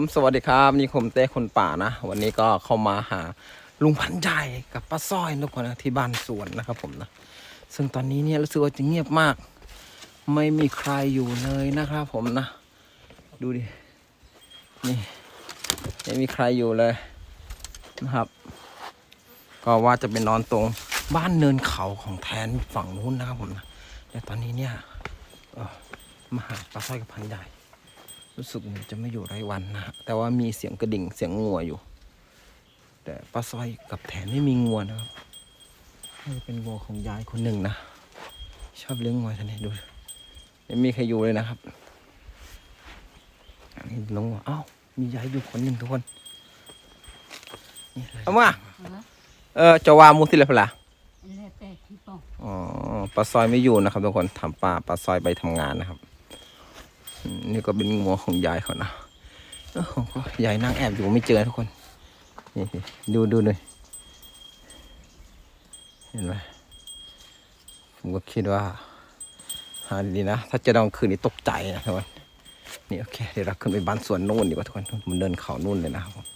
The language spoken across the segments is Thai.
สดีครับผมสวัสดีครับนี่ผมเต้คนป่านะ วันนี้ก็เข้ามาหาลุงพันใหญ่กับป้าสร้อยทุกคนนะที่บ้านสวนนะครับผมนะ ซึ่งตอนนี้เนี่ยรู้สึกว่าจะเงียบมาก ไม่มีใครอยู่เลยนะครับผมนะ ดูดิ นี่ไม่มีใครอยู่เลยนะครับ ก็ว่าจะไปนอนตรงบ้านเนินเขาของแทนฝั่งนู้นนะครับผมนะแต่ตอนนี้เนี่ยมาหาป้าสร้อยกับพันใหญ่ รู้สึกเหมือนจะไม่อยู่ไรายวันนะฮะแต่ว่ามีเสียงกระดิ่งเสียงงัวอยู่ แต่ป้าสร้อยกับแถนไม่มีงัวนะครับน่าจะเป็นงัวของยายคนหนึ่งนะ ชอบเลี้ยงงัวท่านนี้ดูไม่มีใครอยู่เลยนะครับนี่น้องงัวอ้าวมียายอยู่คนหนึ่งทุกคนนี่เลยเอามาเออจะว่ามุสิเลยพละแล้วแต่ที่ต้องอ๋อปลาซอยไม่อยู่นะครับทุกคนทำปลาปลาซอยไปทำงานนะครับอืม นี่ก็เป็นงัวของยายเขานะของยายนั่งแอบอยู่ไม่เจอทุกคน นี่ดูดูหน่อยเห็นไหมผมก็คิดว่าหาดีนะ ถ้าจะนอนคืนนี้ตกใจนะทุกคนนี่โอเค เดี๋ยวเราขึ้นไปบ้านสวนนู่นดีกว่าทุกคน มันเดินเขานู่นเลยนะครับผม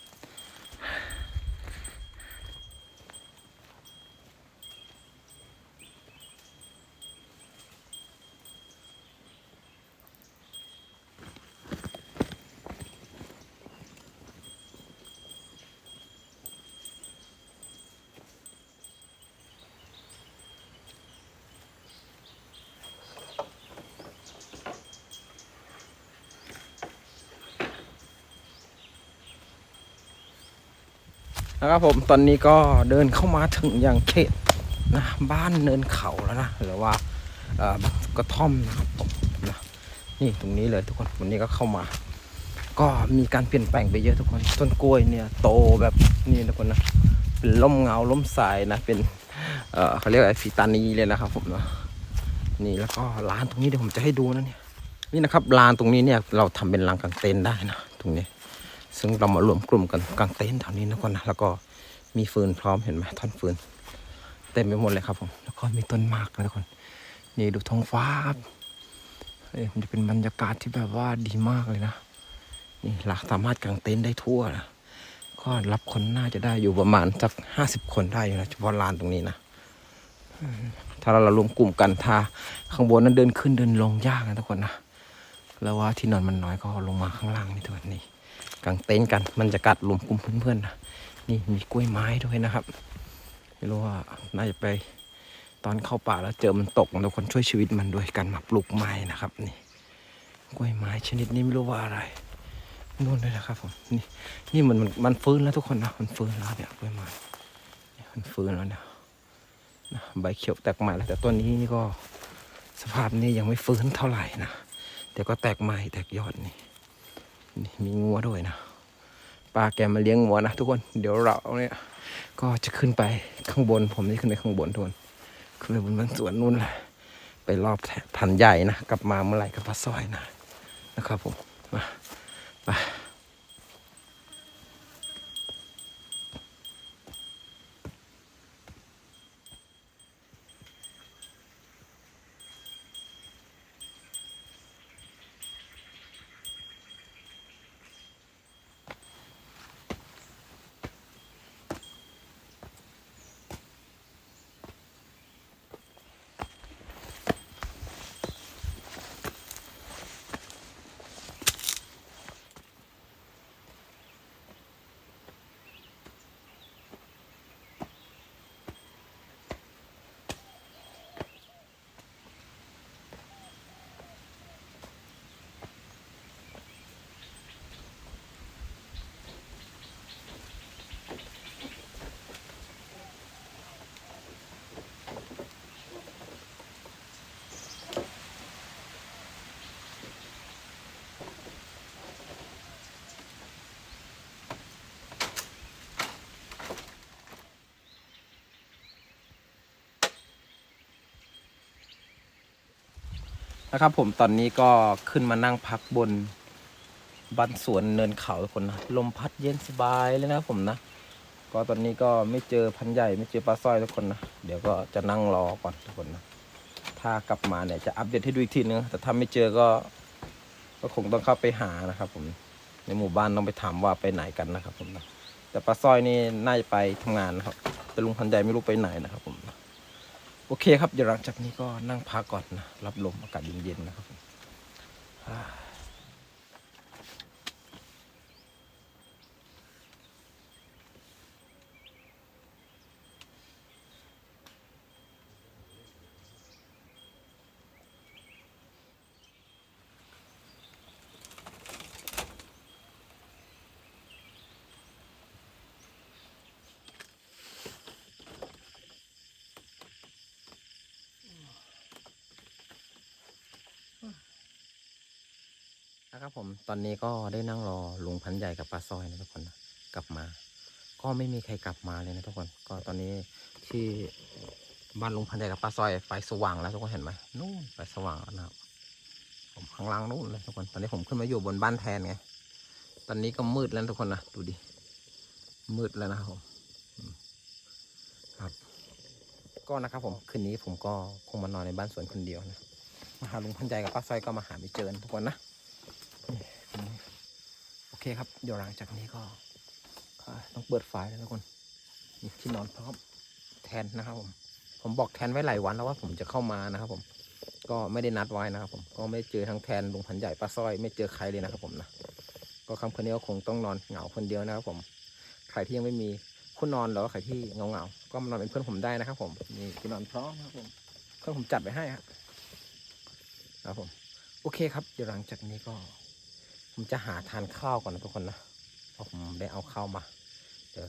นะครับผมตอนนี้ก็เดินเข้ามาถึงอย่างเขตนะบ้านเนินเขาแล้วนะหรือว่าเอ่อกระท่อมนะครับผมนะนี่ตรงนี้เลยทุกคนวันนี้ก็เข้ามา ก็มีการเปลี่ยนแปลงไปเยอะทุกคนต้นกล้วยเนี่ยโตแบบนี่ทุกคนนะเป็นร่มเงาร่มสายนะเป็นเอ่อเขาเรียกอะไรฟิตานีเลยนะครับผมนะนี่แล้วก็ร้านตรงนี้เดี๋ยวผมจะให้ดูนะเนี่ยนี่นะครับลานตรงนี้เนี่ยเราทำเป็นลานกางเต็นท์ได้นะตรงนี้ ซึ่งเรามารวมกลุ่มกันกลางเต็นท์แถวนี้นะคนนะแล้วก็มีฟืนพร้อมเห็นไหมท่อนฟืนเต็มไปหมดเลยครับผมแล้วก็มีต้นมากนะทุกคนนี่ดูท้องฟ้าครับเฮ้มันจะเป็นบรรยากาศที่แบบว่าดีมากเลยนะนี่เราสามารถกางเต็นท์ได้ทั่วนะก็รับคนน่าจะได้อยู่ประมาณสักห้าสิบคนได้อยู่นะเฉพาะลานตรงนี้นะถ้าเรารวมกลุ่มกันถ้าข้างบนนั้นเดินขึ้นเดินลงยากนะทุกคนนะแล้วว่าที่นอนมันน้อยก็ลงมาข้างล่างนี่ทุกคนนี่ กางเต็นท์กันมันจะกัดรวมกลุ่มเพื่อนๆนะนี่มีกล้วยไม้ด้วยนะครับ ไม่รู้ว่าน่าจะไปตอนเข้าป่าแล้วเจอมันตกทุกคนช่วยชีวิตมันด้วยการมาปลูกไม้นะครับนี่กล้วยไม้ชนิดนี้ไม่รู้ว่าอะไรนู่นเลยนะครับผมนี่นี่มันมันมันฟื้นแล้วทุกคนนะมันฟื้นแล้วเนี่ยกล้วยไม้นี่มันฟื้นแล้วเนี่ยนะใบเขียวแตกใหม่แล้วแต่ต้นนี้นี่ก็สภาพนี้ยังไม่ฟื้นเท่าไหร่นะแต่ก็แตกใหม่แตกยอดนี่ มีงัวด้วยนะป้าแกมาเลี้ยงงัวนะทุกคนเดี๋ยวเราเนี่ยก็จะขึ้นไปข้างบน ผมนี่ขึ้นไปข้างบนทุกคนขึ้นไปบนบนสวนนู่นแหละไปรอบพันใหญ่นะกลับมาเมื่อไหร่ก็พัดซอยนะนะครับผมมาไป นะครับผมตอนนี้ก็ขึ้นมานั่งพักบนบ้านสวนเนินเขาทุกคนนะลมพัดเย็นสบายเลยนะผมนะ ก็ตอนนี้ก็ไม่เจอพันใหญ่ไม่เจอปลาสร้อยทุกคนนะ เดี๋ยวก็จะนั่งรอก่อนทุกคนนะ ถ้ากลับมาเนี่ยจะอัปเดตให้ดูอีกทีนึง แต่ถ้าไม่เจอก็ ก็คงต้องเข้าไปหานะครับผม ในหมู่บ้านต้องไปถามว่าไปไหนกันนะครับผมนะ แต่ป้าสร้อยนี่น่าจะไปทำงานนะครับ แต่ลุงพันใหญ่ไม่รู้ไปไหนนะครับผม โอเคครับเดี๋ยวหลังจากนี้ก็นั่งพักก่อนนะ รับลมอากาศเย็นๆนะครับ นะครับผมตอนนี้ก็ได้นั่งรอลุงพันใหญ่กับป้าซอยนะทุกคนนะกลับมา ก็ไม่มีใครกลับมาเลยนะทุกคน ก็ตอนนี้ที่บ้านลุงพันใหญ่กับป้าซอยไฟสว่างแล้วทุกคนเห็นไหมนู่นไฟสว่างแล้วนะครับผมข้างล่างนู่นเลยทุกคน ตอนนี้ผมขึ้นมาอยู่บนบ้านแทนไง ตอนนี้ก็มืดแล้วทุกคนนะดูดิมืดแล้วนะครับผมครับ ก็นะครับผมคืนนี้ผมก็คงมานอนในบ้านสวนคนเดียวนะมาหาลุงพันใหญ่กับป้าซอยก็มาหาไม่เจอทุกคนนะ เคครับ เดี๋ยวหลังจากนี้ก็ต้องเปิดไฟแล้วทุกคนมีที่นอนพร้อมแทนนะครับผม ผมบอกแทนไว้หลายวันแล้วว่าผมจะเข้ามานะครับผม ก็ไม่ได้นัดไว้นะครับผม ก็ไม่เจอทั้งแทนลุงพันใหญ่ป้าสร้อยไม่เจอใครเลยนะครับผมนะ ก็คำคืนนี้ก็คงต้องนอนเหงาคนเดียวนะครับผม ใครที่ยังไม่มีคู่นอนหรือว่าใครที่เหงาเงาๆก็มานอนเป็นเพื่อนผมได้นะครับผม นี่ที่นอนพร้อมนะครับผม เพื่อนผมจัดไว้ให้ครับครับผม โอเคครับ เดี๋ยวหลังจากนี้ก็ ผมจะหาทานข้าวก่อนนะทุกคนนะเพราะผมได้เอาข้าวมาเดี๋ยว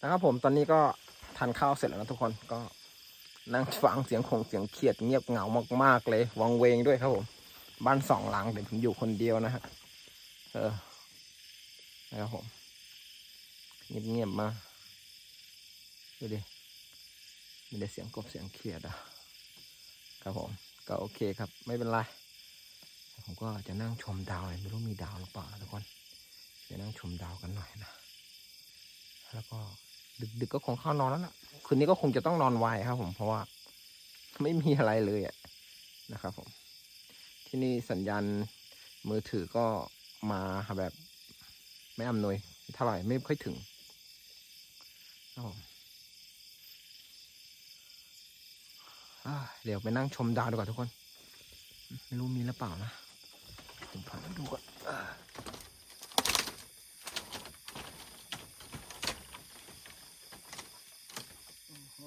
นะครับผมตอนนี้ก็ทานข้าวเสร็จแล้วนะทุกคนก็นั่งฟังเสียงคงเสียงเขียดเงียบเหงามาก ๆ เลยวังเวงด้วยครับผม บ้านสองหลังแต่ผมอยู่คนเดียวนะฮะเออนะครับผมเงียบๆมาดูดิมีแต่เสียงกบเสียงเขียดอะครับผมก็โอเคครับ ไม่เป็นไรผมก็จะนั่งชมดาวไม่รู้มีดาวหรือเปล่าทุกคนจะนั่งชมดาวกันหน่อยนะ แล้วก็ ดึกๆก็คงเข้านอนแล้วล่ะคืนนี้ก็คงจะต้องนอนไวครับ ผมเพราะว่าไม่มีอะไรเลยอะนะครับ ผม ที่นี่สัญญาณมือถือก็มาแบบ ไม่อำนวยเท่าไหร่ไม่ค่อยถึงเดี๋ยวไปนั่งชมดาวดีกว่าทุกคน ไม่รู้มีหรือเปล่านะผมพามาดูก่อนอ่า โอ้โห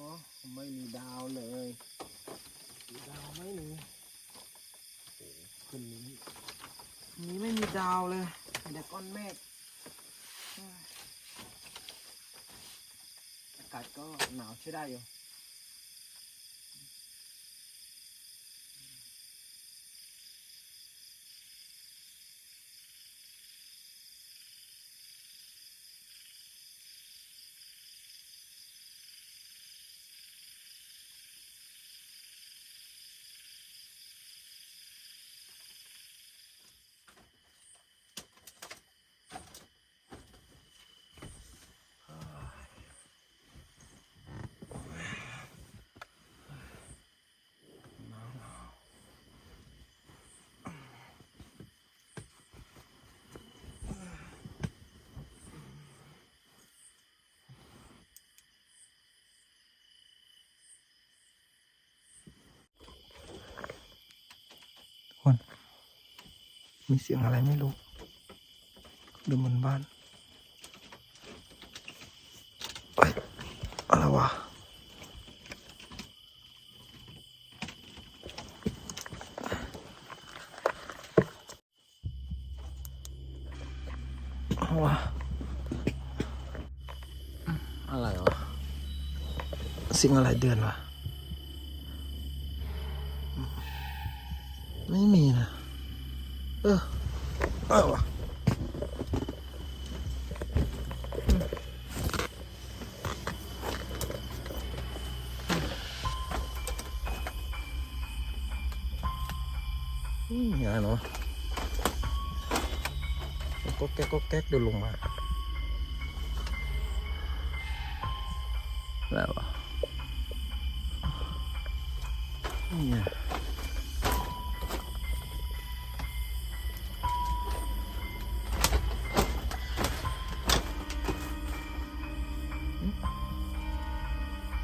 ไม่มีดาวเลยมีดาวไม่มีโอ้โหคืนนี้คืนนี้ไม่มีดาวเลยมีแต่ก้อนเมฆเฮ้ยอากาศ ก็หนาวใช้ได้อยู่ มีเสียงอะไรไม่รู้ดูบนบ้านเอ้ยอะไรวะอะไรวะอืมอะไรวะเสียงอะไรเดือนวะ ไม่มีนะ เออ เออวะอืมงานเนาะ ก็แก๊กก็แก๊กเดินลงมาแล้วนี่ไง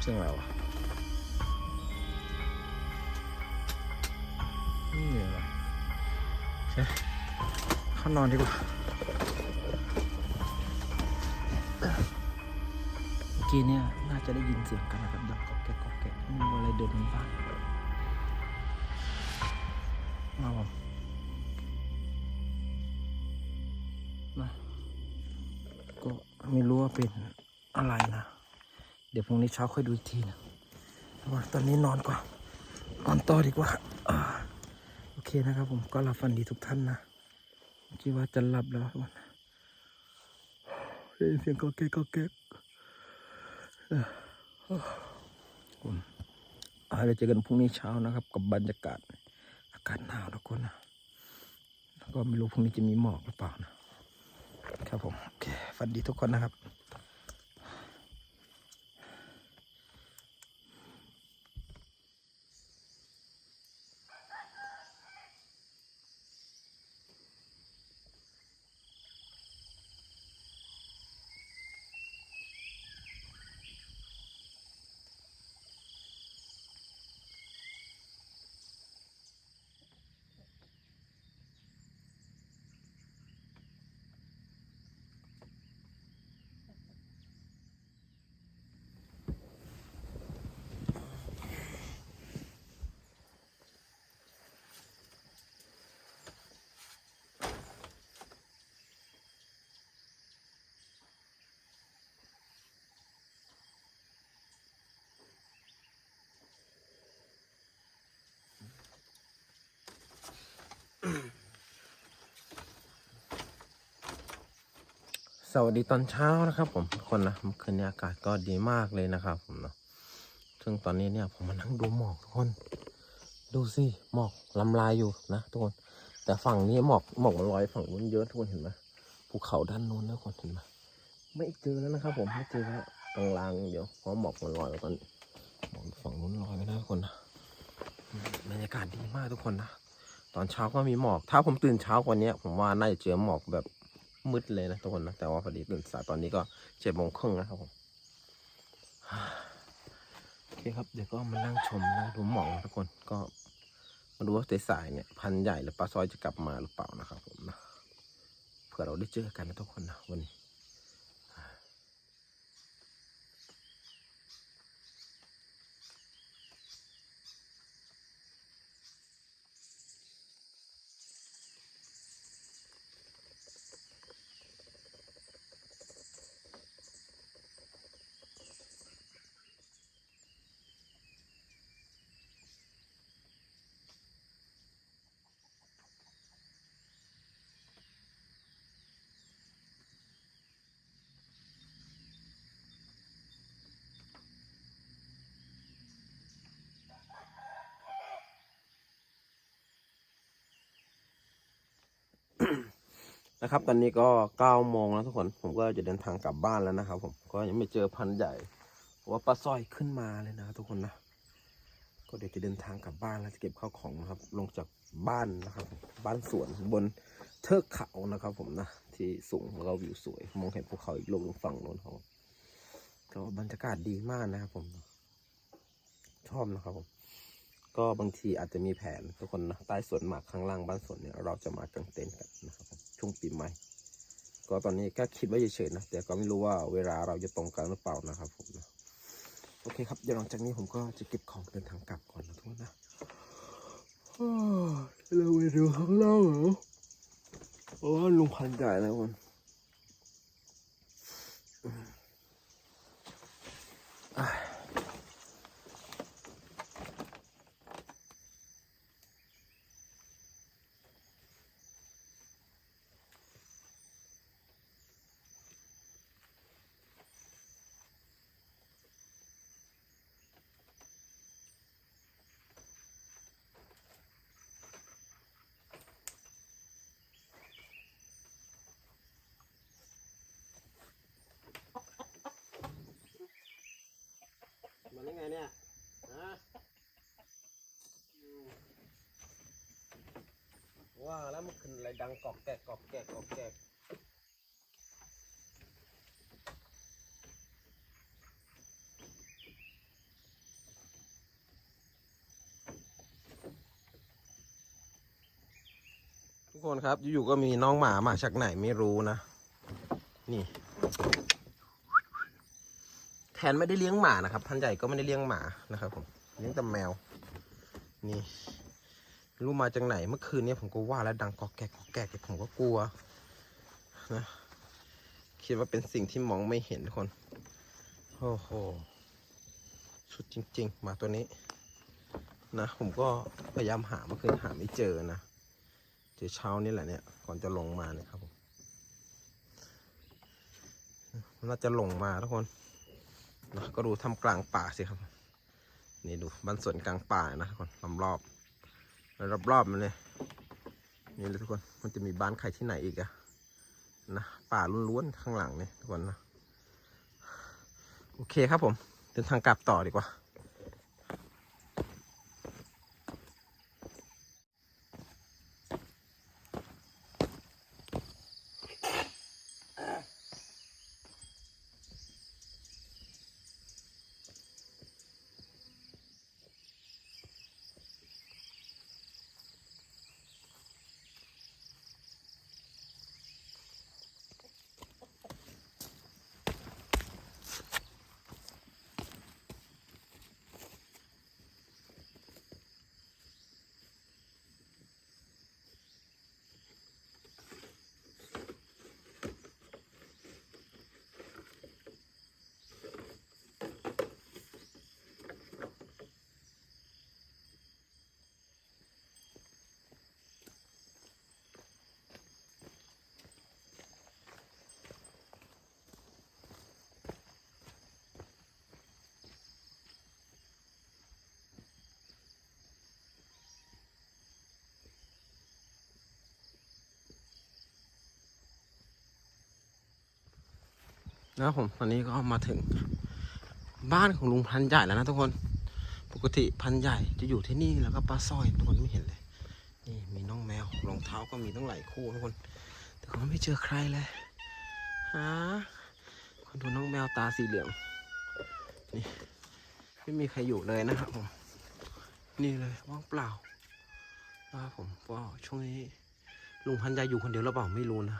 เสียงอะไรวะนี่ไงวะโอเคเข้านอนดีกว่า เดินในบ้านมาผมนะก็ไม่รู้ว่าเป็นอะไรนะ เดี๋ยวพรุ่งนี้เช้าค่อยดูอีกทีนะแต่ว่าตอนนี้นอนก่อนนอนต่อดีกว่าอโอเคนะครับผมก็หลับฝันดีทุกท่านนะคิดว่าจะหลับแล้วทุกคนได้ยินเสียงก๊อกแก๊กก๊อกแก๊ก เราจะเจอกันพรุ่งนี้เช้านะครับ กับบรรยากาศ อากาศหนาวนะคนนะแล้วก็ไม่รู้พรุ่งนี้จะมีหมอกหรือเปล่านะครับผมโอเคฝันดีทุกคนนะครับ สวัสดีตอนเช้านะครับ ผมทุกคนนะเมื่อคืนนี้อากาศก็ดีมากเลยนะครับ ผมเนาะซึ่งตอนนี้เนี่ยผมมานั่งดูหมอกทุกคน ดูสิหมอกลำลายอยู่นะทุกคน แต่ฝั่งนี้หมอกหมอกลอยฝั่งนู้นเยอะทุกคนเห็นไหมภูเขาด้านนู้นนะทุกคนเห็นไหมไม่เจอแล้วนะครับ ผมไม่เจอแล้วลางๆเดี๋ยวเพราะหมอกมันลอยแล้วตอนหมอกฝั่งนู้นลอยไปนะทุกคนนะบรรยากาศดีมากทุกคนนะ ตอนเช้าก็มีหมอก ถ้าผมตื่นเช้ากว่านี้ผมว่าน่าจะเจอหมอกแบบมืดเลยนะทุกคนนะ แต่ว่าพอดีตื่นสายตอนนี้ก็เจ็ดโมงครึ่งนะครับผมโอเคครับ เดี๋ยวก็มานั่งชมนั่งดูหมอกทุกคนก็มาดูว่าสายเนี่ยพันใหญ่หรือปลาซอยจะกลับมาหรือเปล่านะครับผมนะเผื่อเราได้เจอกันนะทุกคนนะวันนี้ นะครับ ตอนนี้ก็เก้าโมงแล้วทุกคน ผมก็จะเดินทางกลับบ้านแล้วนะครับ ผมก็ยังไม่เจอพันใหญ่ว่าปลาสร้อยขึ้นมาเลยนะทุกคนนะ ก็เดี๋ยวจะเดินทางกลับบ้านแล้วจะเก็บข้าวของนะครับ ลงจากบ้านนะครับ บ้านสวนบนเทือกเขานะครับ ผมนะที่สูงแล้วก็วิวสวย มองเห็นภูเขาอีกลูกหนึ่งฝั่งโน้นเขาก็บรรยากาศดีมากนะครับผม ชอบนะครับผม ก็บางทีอาจจะมีแผนทุกคนนะใต้สวนหมากข้างล่างบ้านสวนเนี่ยเราจะมากางเต็นท์กันนะครับช่วงปีใหม่ ก็ตอนนี้ก็คิดไว้เฉยๆนะแต่ก็ไม่รู้ว่าเวลาเราจะตรงกันหรือเปล่านะครับผมนะโอเคครับเดี๋ยวหลังจากนี้ผมก็จะเก็บของเดินทางกลับก่อนนะทุกคนนะเราไปดูข้างล่างเหรอโอ้ลุงพันใหญ่แล้วคนอ่า แล้วมันขึ้นอะไรดังกอกแกกกอกแกกกอกแกกทุกคนครับอยู่ๆก็มีน้องหมามาจากไหนไม่รู้นะ นี่ แทนไม่ได้เลี้ยงหมานะครับพันใหญ่ก็ไม่ได้เลี้ยงหมานะครับผมเลี้ยงแต่แมว นี่ รู้มาจากไหนเมื่อคืนนี้ผมก็ว่าแล้วดังกอกแกกกอกแกกผมก็กลัวนะคิดว่าเป็นสิ่งที่มองไม่เห็นทุกคนโอ้โหสุดจริง ๆ มาตัวนี้ นะ ผมก็พยายามหาเมื่อคืนหาไม่เจอนะเจอเช้านี่แหละเนี่ยก่อนจะลงมาเนี่ยครับผมน่าจะลงมาทุกคนนะก็ดูทำกลางป่าสิครับ นี่ดูบ้านสวนกลางป่านะทุกคนรอบรอบ รอบรอบๆมันเลยนี่เลยทุกคนมันจะมีบ้านใครที่ไหนอีกอะนะป่าล้วนๆข้างหลังเนี่ยทุกคนนะโอเคครับผมเดินทางกลับต่อดีกว่า นะครับผมตอนนี้ก็มาถึงบ้านของลุงพันใหญ่แล้วนะทุกคน ปกติพันใหญ่จะอยู่ที่นี่แล้วก็ปลาสร้อยทุกคนไม่เห็นเลย นี่มีน้องแมวรองเท้าก็มีตั้งหลายคู่ทุกคน แต่ก็ไม่เจอใครเลยฮะคนดูน้องแมวตาสีเหลือง นี่ไม่มีใครอยู่เลยนะครับผม นี่เลยว่างเปล่านะครับผมก็ช่วงนี้ลุงพันใหญ่อยู่คนเดียวหรือเปล่าไม่รู้นะ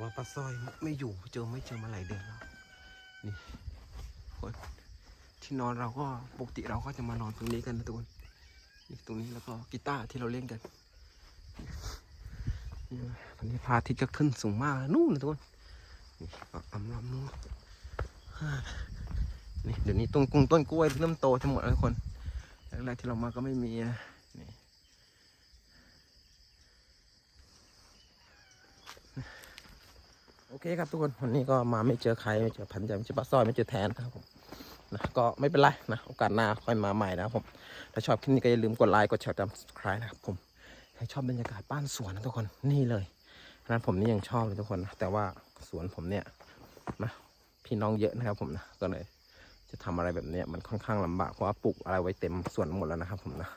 ว่าปลาสร้อยไม่อยู่เจอไม่เจอมาหลายเดือนแล้วนี่คนที่นอนเราก็ปกติเราก็จะมานอนตรงนี้กันนะทุกคนนี่ตรงนี้แล้วก็กีตาร์ที่เราเล่นกันนี่นนนี้พาทิตย์ก็ขึ้นสูงมากนู่นนะทุกคนนี่ก็อำลำนู่นนี่เดี๋ยวนี้ต้นกุ้งต้นกล้วยเริ่มโตทั้งหมดแล้วทุกคนแรกๆที่เรามาก็ไม่มีนะ โอเคครับทุกคนวันนี้ก็มาไม่เจอใครไม่เจอพันใจไม่เจอปลาสร้อยไม่เจอแทนนะครับผมนะก็ไม่เป็นไรนะโอกาสหน้าค่อยมาใหม่นะครับผมถ้าชอบคลิปนี้ก็อย่าลืมกดไลค์กดแชร์ตาม subscribe นะครับผมใครชอบบรรยากาศบ้านสวนนะทุกคนนี่เลยนั้นผมนี่ยังชอบเลยทุกคนนะแต่ว่าสวนผมเนี่ยนะพี่น้องเยอะนะครับผมนะก็เลยจะทำอะไรแบบเนี้ยมันค่อนข้างลำบากเพราะว่าปลูกอะไรไว้เต็มสวนหมดแล้วนะครับผมนะ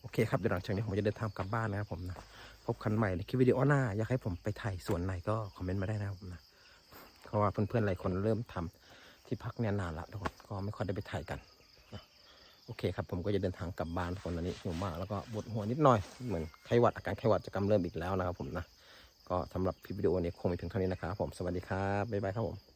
โอเคครับเดี๋ยวหลังจากนี้ผมจะเดินทางกลับบ้านนะครับผมนะ บกันใหม่ในคลิปวิดีโอหน้า อยากให้ผมไปถ่ายสวนไหนก็คอมเมนต์มาได้นะครับผมนะเพราะว่าเพื่อนๆหลายคนเริ่มทำที่พักเนี่ยนานละทุกคนก็ไม่ค่อยได้ไปถ่ายกันนะโอเคครับผมก็จะเดินทางกลับบ้านคนตอนนี้หิวมากแล้วก็ปวดหัวนิดหน่อยเหมือนไข้หวัดอาการไข้หวัดจะกำเริบอีกแล้วนะครับผมนะก็สำหรับคลิปวิดีโอนี้คงมีเพียงเท่านี้นะครับผมสวัสดีครับบ๊ายบายครับผม